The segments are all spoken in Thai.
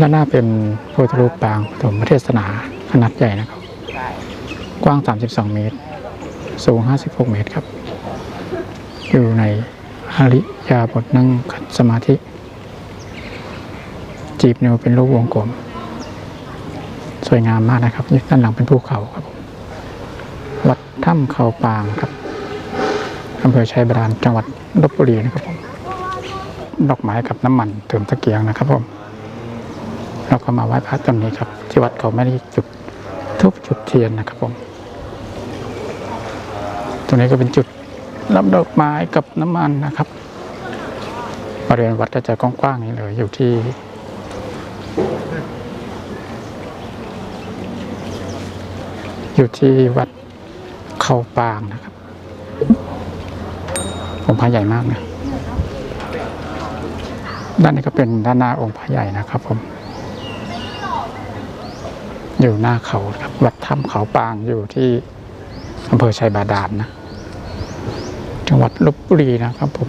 ด้านหน้าเป็นพระพุทธรูปปางปฐมเทศนาขนาดใหญ่นะครับ กว้าง 32 เมตร สูง 56 เมตรครับ อยู่ในอริยาบทนั่งขัดสมาธิ จีบเนวเป็นรูปวงกลม สวยงามมากนะครับด้านหลังเป็นภูเขาครับ วัดถ้ำเขาปางครับอำเภอชัยบาดาลจังหวัดลบบุรีนะครับผม ดอกไม้กับน้ำมันเติมตะเกียงนะครับผม เราก็มาไหว้พระตรงนี้ครับ ที่วัดเขาไม่ได้จุดทุบจุดเทียนนะครับผม ตรงนี้ก็เป็นจุดรับดอกไม้กับน้ำมันนะครับบริเวณวัดก็จะกว้างๆนี้เลยอยู่ที่อยู่ที่วัดเขาปางนะครับ องค์พระใหญ่มากนะด้านนี้ก็เป็นด้านหน้าองค์พระใหญ่นะครับผม อยู่หน้าเขาครับวัดถ้ำเขาปางอยู่ที่อำเภอชัยบาดาลนะจังหวัดลบบุรีนะครับผม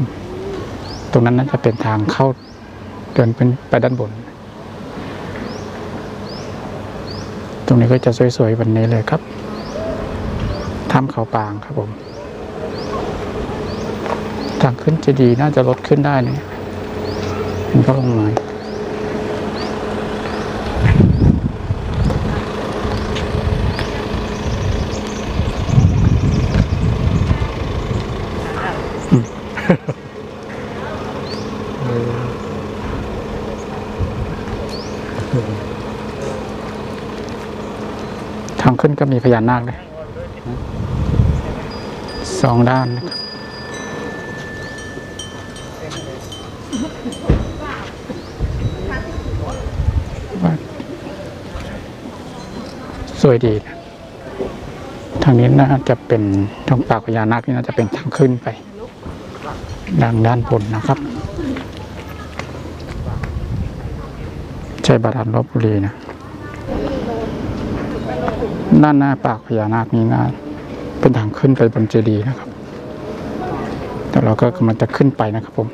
ตรงนั้นน่าจะเป็นทางเข้าเดินเป็นไปด้านบน ตรงนี้ก็จะสวยๆวันนี้เลยครับถ้ำเขาปางครับผมทางขึ้นจะดีน่าจะลดขึ้นได้เนี่ยมันก็ลงมาอืม ทางขึ้นก็มีพญานาคเลยสองด้านนะครับสวยดีนะทางนี้น่าจะเป็นทางปากพญานาคนี่น่าจะเป็นทางขึ้นไป ดังด้านบนนะครับใช่บาดาลลบบุรีนะด้านหน้าปากพญานาคนี้นะเป็นทางขึ้นไปบนเจดีย์นะครับแต่เราก็กำลังจะขึ้นไปนะครับผม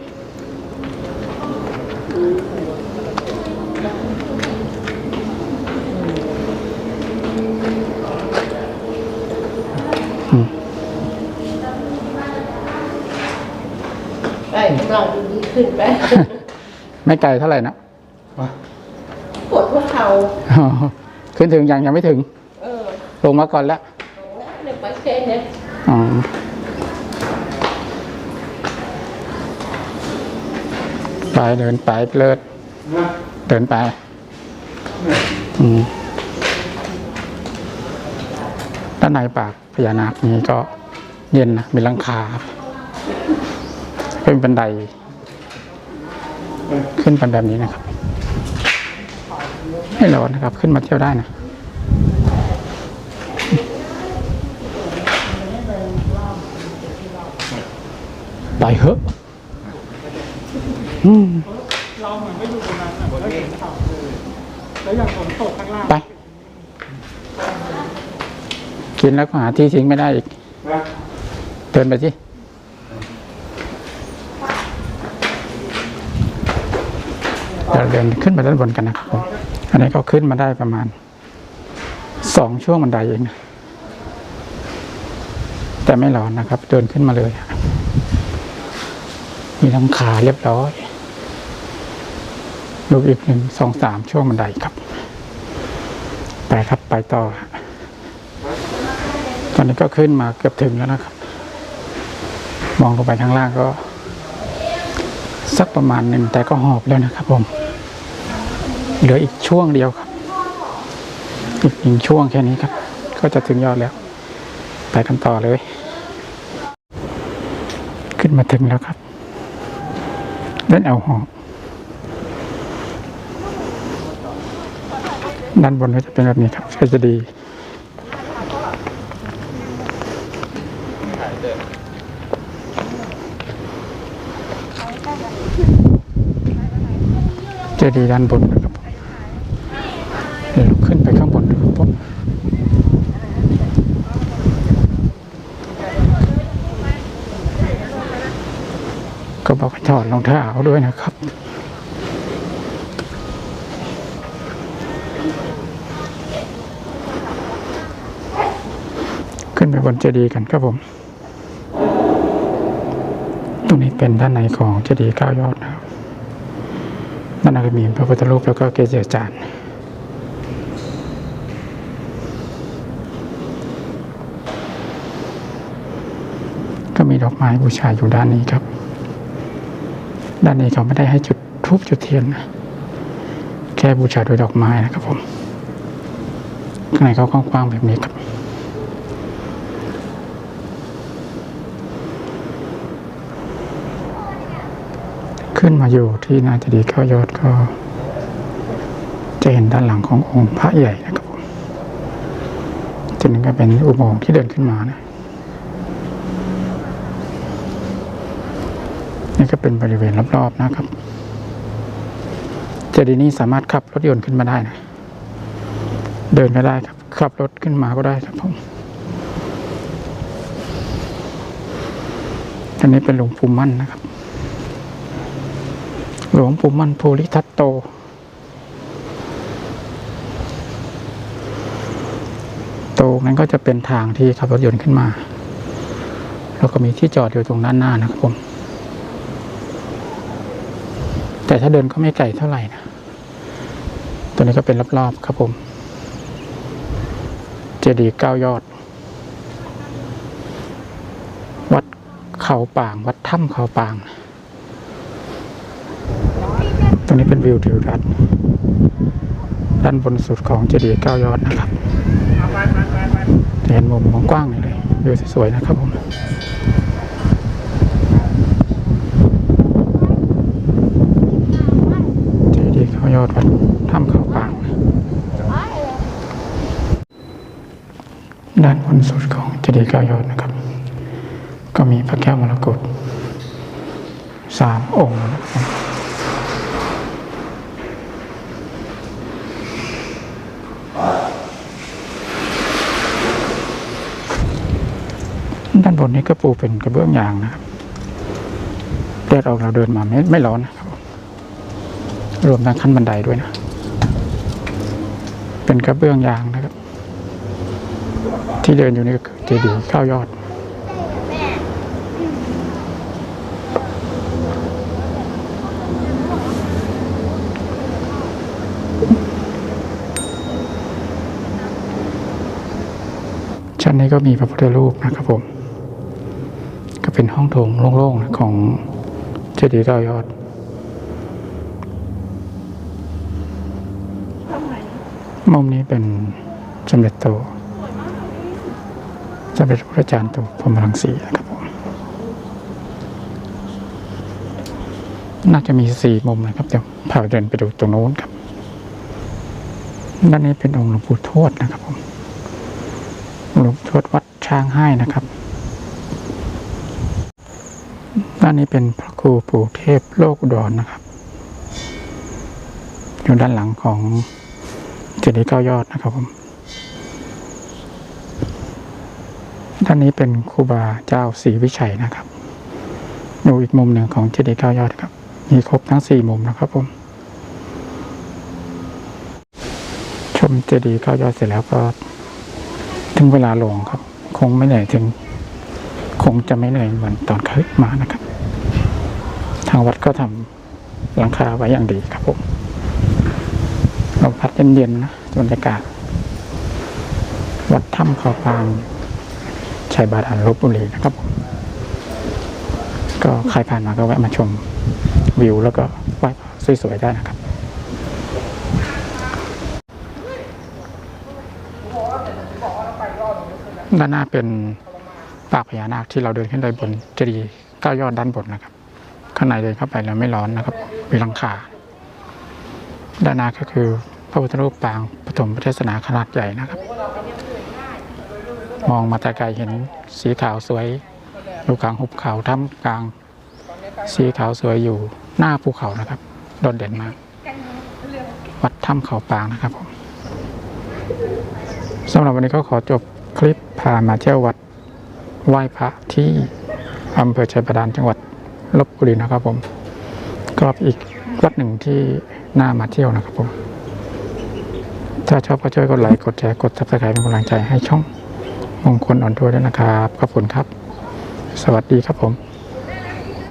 ขึ้นไปไม่ไกลเท่าไหร่นะปวดหัวเข่าอ๋อขึ้นถึงยังยังไม่ถึงเออลงมาก่อนแล้วเดี๋ยวไปแค่เนี้ยอ๋อไปเดินไปเลิศเดินไปอืมด้านในปากพญานาคนี้ก็เย็นนะมีหลังคาเป็นบันได ขึ้นไปแบบนี้นะครับ ไม่ร้อนนะครับ ขึ้นมาเที่ยวได้นะไปเหอะอืมเราเหมือนไม่อยู่ตรงนั้นอะแล้วเห็นข่าวคือแล้วอย่างฝนตกข้างล่างไป กินแล้วก็หาที่ทิ้งไม่ได้อีก เดินไปที่ เดี๋ยวเดินขึ้นไปด้านบนกันนะครับผมอันนี้ก็ขึ้นมาได้ประมาณสองช่วงบันไดเองนะแต่ไม่ร้อนนะครับ เดินขึ้นมาเลย มีทั้งขาเรียบร้อยลูกอีกหนึ่งสองสามช่วงบันไดครับ ไปครับไปต่อ ตอนนี้ก็ขึ้นมาเกือบถึงแล้วนะครับ มองลงไปข้างล่างก็ สักประมาณหนึ่งแต่ก็หอบแล้วนะครับผม เหลืออีกช่วงเดียวครับ อีกหนึ่งช่วงแค่นี้ครับ ก็จะถึงยอดแล้ว ไปกันต่อเลย ขึ้นมาถึงแล้วครับเล่นเอาหอบด้านบนก็จะเป็นแบบนี้ครับ ก็จะดีเจดีย์ด้านบนนะครับ เราก็ถอดรองเท้าด้วยนะครับ ขึ้นไปบนเจดีย์กันครับผม ตรงนี้เป็นด้านในของเจดีย์เก้ายอดนะครับด้านในก็มีพระพุทธรูปแล้วก็เกจิอาจารย์ก็มีดอกไม้บูชาอยู่ด้านนี้ครับ ด้านนี้เขาไม่ได้ให้จุดทูบจุดเทียนนะแค่บูชาโดยดอกไม้นะครับผมข้างในเขากว้างๆแบบนี้ครับขึ้นมาอยู่ที่หนาเจดีย์เก้ายอดก็ จะเห็นด้านหลังขององค์พระใหญ่นะครับผมจุดนึงก็เป็นอุโมงค์ที่เดินขึ้นมานะ นี่ก็เป็นบริเวณรอบๆนะครับ เจดีย์นี้สามารถขับรถยนต์ขึ้นมาได้นะ เดินก็ได้ครับ ขับรถขึ้นมาก็ได้ครับผมอันนี้เป็นหลวงปู่มั่นนะครับ หลวงปู่มั่นภูริทัตโต โตนั้นก็จะเป็นทางที่ขับรถยนต์ขึ้นมา แล้วก็มีที่จอดอยู่ตรงด้านหน้านะครับผม แต่ถ้าเดินก็ไม่ไกลเท่าไหร่นะ ตัวนี้ก็เป็นรอบๆครับผม เจดีย์เก้ายอด วัดเขาป่าง วัดถ้ำเขาป่าง ตรงนี้เป็นวิวทิวทัศน์ด้านบนสุดของเจดีย์เก้ายอดนะครับจะเห็นมุมกว้างเลยวิวสวยๆนะครับผม เจดี ยอดวัดถ้ำเขาปางด้านบนสุดของเจดีย์เก้ายอดนะครับ ก็มีพระแก้วมรกตสามองค์ด้านบนนี้ก็ปูเป็นกระเบื้องยางนะครับแดดออกเราเดินมาไม่ไม่ร้อนนะครับ รวมทั้งขั้นบันไดด้วยนะ เป็นกระเบื้องยางนะครับ ที่เดินอยู่นี่ก็คือเจดีย์เข้ายอด ชั้นนี้ก็มีพระพุทธรูปนะครับผม ก็เป็นห้องโถงโล่งๆของเจดีย์เก้ายอด มุมนี้เป็นสมเด็จโตสมเด็จพระอาจารย์โตพรมรังสีนะครับผมน่าจะมีสี่มุมนะครับเดี๋ยวพาเดินไปดูตรงโน้นครับด้านนี้เป็นองค์หลวงปู่ทวดนะครับผมหลวงทวดวัดช้างให้นะครับด้านนี้เป็นพระครูปู่เทพโลกอุดรนะครับ อยู่ด้านหลังของ เจดีย์เก้ายอดนะครับผมด้านนี้เป็นครูบาเจ้าศรีวิชัยนะครับอยู่อีกมุมหนึ่งของเจดีย์เก้ายอดครับ มีครบทั้งสี่มุมนะครับผม ชมเจดีย์เก้ายอดเสร็จแล้วก็ ถึงเวลาลงครับ คงไม่เหนื่อยถึง คงจะไม่เหนื่อยเหมือนตอนขึ้นมานะครับ ทางวัดก็ทำหลังคาไว้อย่างดีครับผม พัดเย็นๆนะบรรยากาศ วัดถ้ำเขาปางชัยบาดาลลบบุรีนะครับ ก็ใครผ่านมาก็แวะมาชมวิวแล้วก็ไหว้สวยๆได้นะครับด้านหน้าเป็นปากพญานาคที่เราเดินขึ้นไปบนเจดีย์เก้ายอดด้านบนนะครับ ข้างในเดินเข้าไปแล้วไม่ร้อนนะครับ มีหลังคาด้านหน้าก็คือ พระพุทธรูปปางปฐมเทศนาขนาดใหญ่นะครับ มองมาแต่ไกลเห็นสีขาวสวยอยู่กลางหุบเขาท่ามกลาง สีขาวสวยอยู่หน้าภูเขานะครับ โดดเด่นมาก วัดถ้ำเขาปางนะครับผมสำหรับวันนี้ก็ขอจบคลิปพามาเที่ยววัดไหว้พระที่อำเภอชัยบาดาลจังหวัดลบบุรีนะครับผมก็อีกวัดหนึ่งที่น่ามาเที่ยวนะครับผม ถ้าชอบก็ช่วยกดไลค์กดแชร์กดซับสไครป์เป็นกำลังใจให้ช่องมงคลอ่อนทัวร์ด้วยนะครับขอบคุณครับ สวัสดีครับผม